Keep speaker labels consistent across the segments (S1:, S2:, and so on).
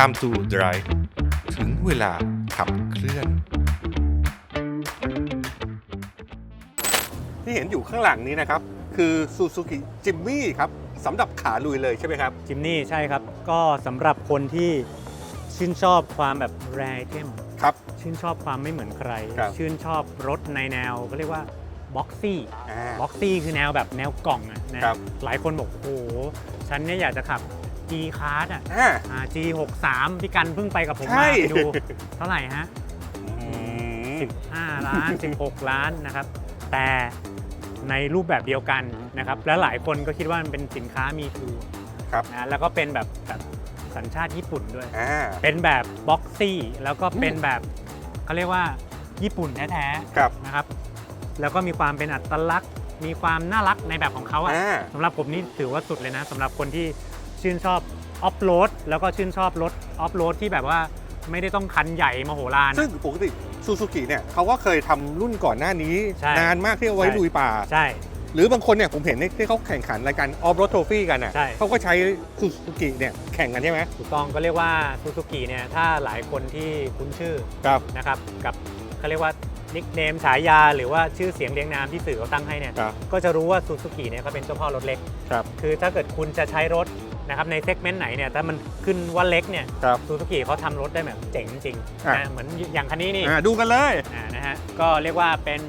S1: Time to Drive ถึงเวลาขับเคลื่อน ที่เห็นอยู่ข้างหลังนี้นะครับ คือ Suzuki Jimmy ครับสำหรับขาลุยเลยใช่ไหมครับ
S2: จิมนี่ใช่ครับ ก็สำหรับคนที่ชื่นชอบความแบบแรไอเทม
S1: ครับ
S2: ชื่นชอบความไม่เหมือนใคร
S1: ครับ
S2: ชื่นชอบรถในแนวเขาเรียกว่าบ็อกซี่
S1: อ่า
S2: บ็อกซี่คือแนวแบบแนวกล่องอะนะครับ หลายคนบอกโอ้โหฉันเนี่ยอยากจะขับ G Class อะ
S1: อ่า
S2: อ่า G 6 3พี่กันเพิ่งไปกับผม
S1: ใช่
S2: มาไปดูเท่าไหร่ฮะ
S1: อืม
S2: 15ล้าน 16 ล้านนะครับ แต่ในรูปแบบเดียวกันนะครับ และหลายคนก็คิดว่ามันเป็นสินค้ามีทู
S1: ครับ
S2: นะแล้วก็เป็นแบบแบบสัญชาติญี่ปุ่นด้วย
S1: อ่า
S2: เป็นแบบบ็อกซี่แล้วก็เป็นแบบเขาเรียกว่าญี่ปุ่นแท้
S1: ครับ
S2: ๆนะครับ แล้วก็มีความเป็นอัตลักษณ์ มีความน่ารักในแบบของเขาอะ
S1: อ่า
S2: สำหรับผมนี่ถือว่าสุดเลยนะสำหรับคนที่ ชื่นชอบออฟโรดแล้วก็ชื่นชอบรถออฟโรดที่แบบว่าไม่ได้ต้องคันใหญ่มโหฬาร
S1: ซึ่งปกติซูซูกิเนี่ยเขาก็เคยทำรุ่นก่อนหน้านี้
S2: ใช่
S1: นานมากที่เอาไว้
S2: ใช่
S1: ลุยป่า
S2: ใช่
S1: หรือบางคนเนี่ยผมเห็นที่เขาแข่งขันรายการออฟโรดโทฟี่กันอะ
S2: ใช่
S1: เขาก็ใช้ซูซูกิเนี่ยแข่งกันใช่ไหม
S2: ถูกต้องก็เรียกว่าซูซูกิเนี่ยถ้าหลายคนที่คุ้นชื่อ
S1: ครับ
S2: นะครับกับเขาเรียกว่านิกเนมฉายา หรือว่าชื่อเสียงเรียงนามที่สื่อเขาตั้งให้เนี่ย
S1: ครับ
S2: ก็จะรู้ว่าซูซูกิเนี่ยเขาเป็นเจ้าพ่อรถเล็ก
S1: ครับ
S2: คือถ้าเกิดคุณจะใช้รถ นะครับในเซกเมนต์ไหนเนี่ยถ้ามันขึ้นว่าเล็กเนี่ย
S1: ครับ
S2: ซูซูกิเขาทำรถได้แบบเจ๋งจริงๆ
S1: อะ
S2: นะเหมือนอย่างคันนี้นี่
S1: อ่าดูกันเลย
S2: อ่านะฮะก็เรียกว่าเป็น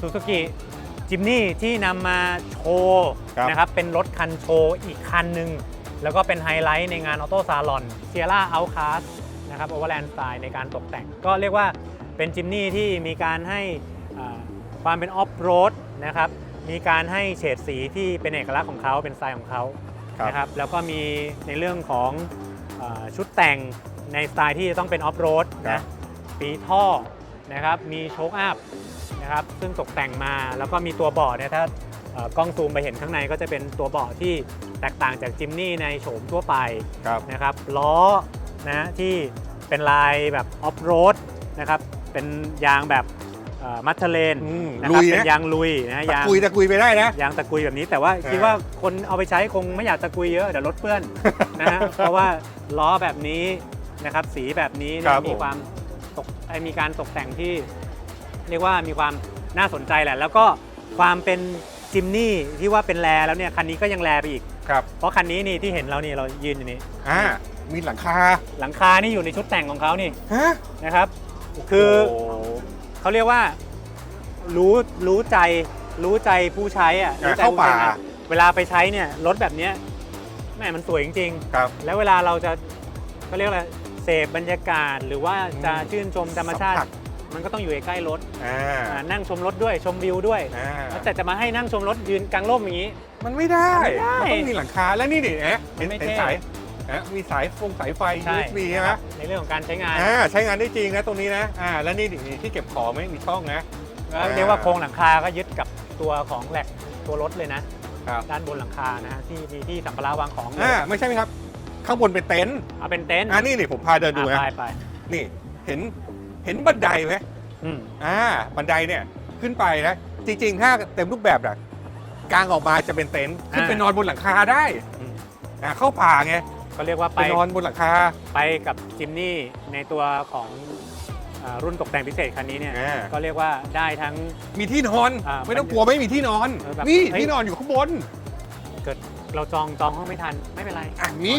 S2: ซูซูกิจิมนี่ที่นำมาโชว์
S1: ครับ
S2: นะครับเป็นรถคันโชว์อีกคันหนึ่งแล้วก็เป็นไฮไลท์ในงานออโต้ซาลอนเซียร่าเอาคาสนะครับโอเวอร์แลนด์สไตล์ในการตกแต่ง ก็เรียกว่าเป็นจิมนี่ที่มีการให้อ่าความเป็นออฟโรดนะครับมีการให้เฉดสีที่เป็นเอกลักษณ์ของเขาเป็นสไตล์ของเขา
S1: ครับ
S2: นะครับแล้วก็มีในเรื่องของอาชุดแต่งในสไตล์ที่จะต้องเป็นออฟโรด
S1: ครั
S2: นะ
S1: บ
S2: ปีท่อนะครับมีโชคอัพนะครับซึ่งตกแต่งมาแล้วก็มีตัวเบาะเนี่ยถ้าเอ่อกล้องซูมไปเห็นข้างในก็จะเป็นตัวเบาะที่แตกต่างจากจิมนี่ในโฉมทั่วไป
S1: ครับ
S2: นะครับล้อนะที่เป็นลายแบบออฟโรดนะครับเป็นยางแบบ มัทเทเลน
S1: อืม
S2: นะ
S1: ลุ
S2: ครับ
S1: ย
S2: เป็น
S1: นะ
S2: ยางลุยนะ
S1: ตะ
S2: ยาง
S1: กุยตะกุยไปได้นะ
S2: ยางตะกุยแบบนี้ แต่ว่า
S1: เออ
S2: คิดว่าคนเอาไปใช้คงไม่อยากตะกุยเยอะเดี๋ยวรถเปื้อนนะฮะ เพราะว่าล้อแบบนี้นะครับสีแบบนี้
S1: ค
S2: เนี่
S1: รั
S2: ย
S1: บผม
S2: มีความตกเอ่อมีการตกแต่งที่ เรียกว่ามีความน่าสนใจแหละ แล้วก็ความเป็นจิมนี่ที่ว่าเป็นแรแล้วเนี่ยคันนี้ก็ยังแรไปอีก
S1: ครับ
S2: เพราะคันนี้นี่ที่เห็นเรานี่เรายืนอยู่นี่
S1: อ่ามีหลังคา
S2: หลังคานี่อยู่ในชุดแต่งของเขานี่
S1: ฮะ
S2: นะครับ คือ
S1: โเขา
S2: เรียกว่ารู้รู้ใจรู้ใจผู้ใช้อะรู้ใจ
S1: เข้า
S2: ผู้ใช้
S1: ป่า
S2: งนเวลาไปใช้เนี่ยรถแบบเนี้ยแม่มันสวยจริง
S1: ครับ
S2: ๆแล้วเวลาเราจะเขาเรียกอะไรเสพบรรยากาศหรือว่าจะชื่นชมธรรมชาติ
S1: สัมผัส
S2: มันก็ต้องอยู่ใกล้ๆรถ
S1: อ่า
S2: อ่านั่งชมรถด้วยชมวิวด้วย
S1: อ่า
S2: แต่จะมาให้นั่งชมรถยืนกลางร่มอย่างนี้
S1: มันไม่ได้
S2: มันไม่ได้
S1: มันต้องมีหลังคา แล้วนี่ดิเอ๊ะเห็น
S2: มันไม่
S1: เห็น
S2: เท่
S1: สาย เอ๊ะมีสายฟงสายไฟ
S2: ใช่
S1: USB ใช่ไหม
S2: นะครับในเรื่องของการใช้งาน
S1: อ่าใช้งานได้จริงนะตรงนี้นะอ่าแล้วนี่ดิที่เก็บของไหมมีช่องนะ
S2: แล้วเรียกว่าโครงหลังคาก็ยึดกับตัวของแหลกตัวรถเลยนะ
S1: ครับ
S2: ด้านบนหลังคานะฮะที่มีที่สัมภาระวางของ
S1: อ่าไม่ใช่ไหมครับ ข้างบนเป็นเต็นท์
S2: เอาเป็นเต็นท์
S1: อ่านี่นี่ผมพาเดินดู
S2: อะ
S1: นะ
S2: ไปไป
S1: นี่เห็นเห็นบันไดไหม
S2: อืม
S1: อ่าบันไดเนี่ยขึ้นไปนะจริงๆถ้าเต็มรูปแบบนะกลางออกมาจะเป็นเต็นท์ขึ้นไปนอนบนหลังคาได้
S2: อืม
S1: อ่าเข้าป่าไง
S2: ก็เรียกว่า
S1: ไป
S2: ไป
S1: นอนบนหลังคา
S2: ไปกับจิมนี่ในตัวของอ่ารุ่นตกแต่งพิเศษคันนี้เนี่ย
S1: อ่า
S2: ก็เรียกว่าได้ทั้ง
S1: มีที่นอน
S2: อ่า
S1: ไม่ต้องกลัวไม่มีที่นอน
S2: เออแบบ
S1: นี่
S2: เฮ้ย
S1: ที่นอนอยู่ข้างบน
S2: เกิดเราจองจองห้องไม่ทันไม่เป็นไร
S1: อะนี่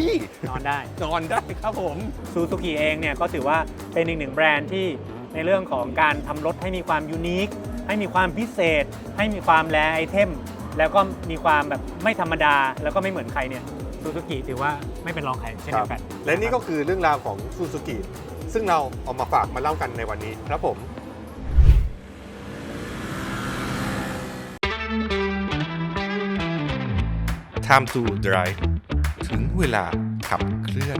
S2: นอนได้
S1: นอนได้ครับผม
S2: ซูซูกิเองเนี่ยก็ถือว่าเป็นอีกหนึ่งแบรนด์ที่ในเรื่องของการทำรถให้มีความยูนิค ให้มีความพิเศษ ให้มีความแรไอเทม แล้วก็มีความแบบไม่ธรรมดา แล้วก็ไม่เหมือนใครเนี่ย ซูซูกิถือว่าไม่เป็นรองใครเช่นเดียวกัน
S1: และนี่ก็คือเรื่องราวของซูซูกิซึ่งเราเอามาฝากมาเล่ากันในวันนี้ครับผม Time to Drive ถึงเวลาขับเคลื่อน